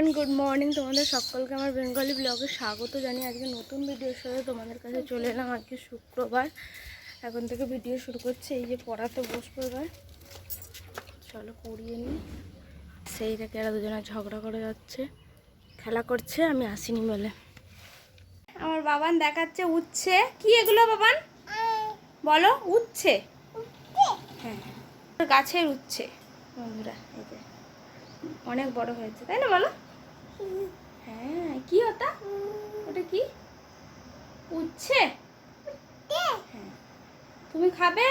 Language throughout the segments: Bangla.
এভরিওয়ান গুড মর্নিং তোমাদের সকলকে আমার বেঙ্গলি ব্লগে স্বাগত জানি আজকে নতুন ভিডিওর সাথে তোমাদের কাছে চলে এলাম আজকে শুক্রবার। এখন থেকে ভিডিও শুরু করছে। এই যে পড়াতে বসবো এবার। চলো পড়িয়ে নিই। সেই থেকে এরা দুজনে ঝগড়া করে যাচ্ছে। খেলা করছে, আমি আসিনি বলে। আমার বাবান দেখাচ্ছে উঠছে কি এগুলো বাবান? বলো উঠছে হ্যাঁ। গাছের উঠছে বন্ধুরা, এই যে। অনেক বড় হয়েছে, তাই না বলো? হ্যাঁ কি ওটা? ওটা কি? উচ্ছে? হ্যাঁ। তুমি খাবে।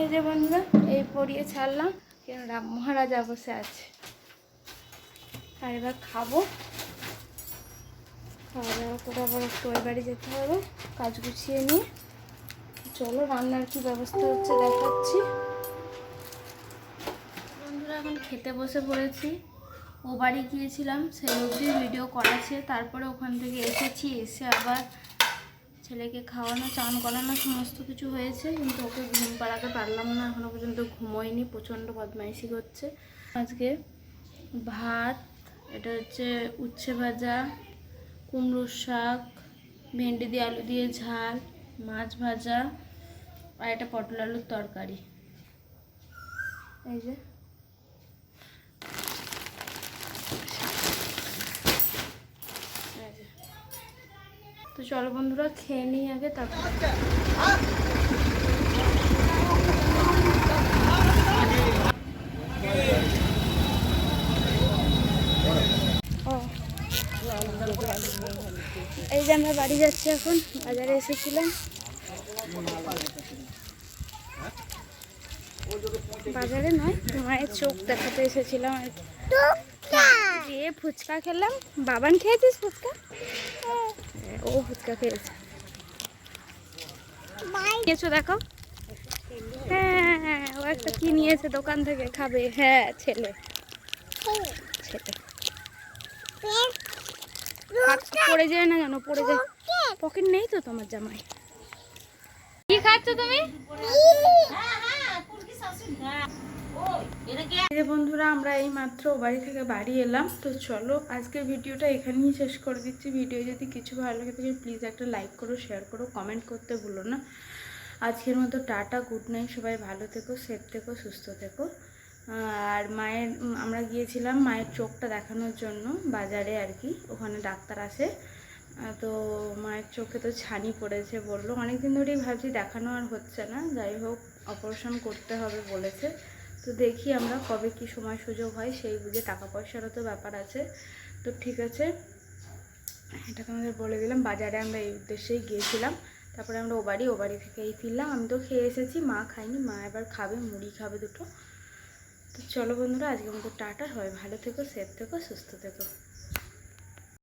এই যে বন্ধুরা এই পরিয়ে ছাড়লাম। কেন রাম মহারাজা বসে আছে। আর এবার খাব। খাওয়া দাওয়া করে আবার একটু ওই বাড়ি যেতে হবে। কাজ গুছিয়ে নিয়ে। চলো রান্নার কি ব্যবস্থা হচ্ছে দেখাচ্ছি। এখন খেতে বসে পড়েছি। ও বাড়ি গিয়েছিলাম সেই অবধি ভিডিও করাছে তারপরে ওখান থেকে এসেছি, এসে আবার ছেলেকে খাওয়ানো, চান করানো, সমস্ত কিছু হয়েছে। কিন্তু ওকে ঘুম পাড়াতে পারলাম না এখনও পর্যন্ত ঘুমোয়নি, প্রচণ্ড বদমাইশি করছে। আজকে ভাত, এটা হচ্ছে উচ্ছে ভাজা, কুমড়োর শাক, ভেন্ডি দিয়ে আলু দিয়ে ঝাল, মাছ ভাজা, আর এটা পটল আলুর তরকারি। এই যে। তো চলো বন্ধুরা খেয়ে নিই আগে তারপর এই যে আমরা বাড়ি যাচ্ছি এখন বাজারে এসেছিলাম। বাজারে নয় মায়ের চোখ দেখাতে এসেছিলাম আর কি। দিয়ে ফুচকা খেলাম। বাবান খেয়েছিস ফুচকা? ও ফুচকা খেয়েছে খেয়েছো দেখো? হ্যাঁ হ্যাঁ ও একটা কি নিয়েছে দোকান থেকে খাবে। হ্যাঁ ছেলে। ছেলে। পড়ে যায় না জানো পড়ে যায়। পকেট নেই তো তোমার জামাই? কি খাচ্ছ তুমি? এই যে বন্ধুরা, আমরা এই মাত্র বাড়ি থেকে বাড়ি এলাম। তো চলো, আজকের ভিডিওটা এখানেই শেষ করে দিচ্ছি। ভিডিও যদি কিছু ভালো লাগে থাকে প্লিজ একটা লাইক করো শেয়ার করো কমেন্ট করতে ভুলো না। আজকের মতো টাটা গুড নাইট সবাই ভালো থেকো সেফ থেকো, সুস্থ থেকো। আর মায়ের আমরা গিয়েছিলাম মায়ের চোখটা দেখানোর জন্য বাজারে আর কি, ওখানে ডাক্তার আসে। তো মায়ের চোখে তো ছানি পড়েছে বলল। অনেকদিন ধরেই ভাবছি দেখানো আর হচ্ছে না, যাই হোক অপারেশন করতে হবে বলেছে। তো দেখি আমরা কবে কি সময় সুযোগ হয়, সেই বুঝে টাকা পয়সারও তো ব্যাপার আছে। তো ঠিক আছে, এটা তোমাদের বলে দিলাম, বাজারে আমরা এই উদ্দেশ্যেই গিয়েছিলাম। তারপরে আমরা ও বাড়ি ও বাড়ি থেকে এই ফিরলাম। আমি তো খেয়ে এসেছি, মা খাইনি মা এবার খাবে, মুড়ি খাবে দুটো। তো চলো বন্ধুরা আজকে আমাদের টাটা। হয় ভালো থেকো, সেফ থেকো, সুস্থ থেকো।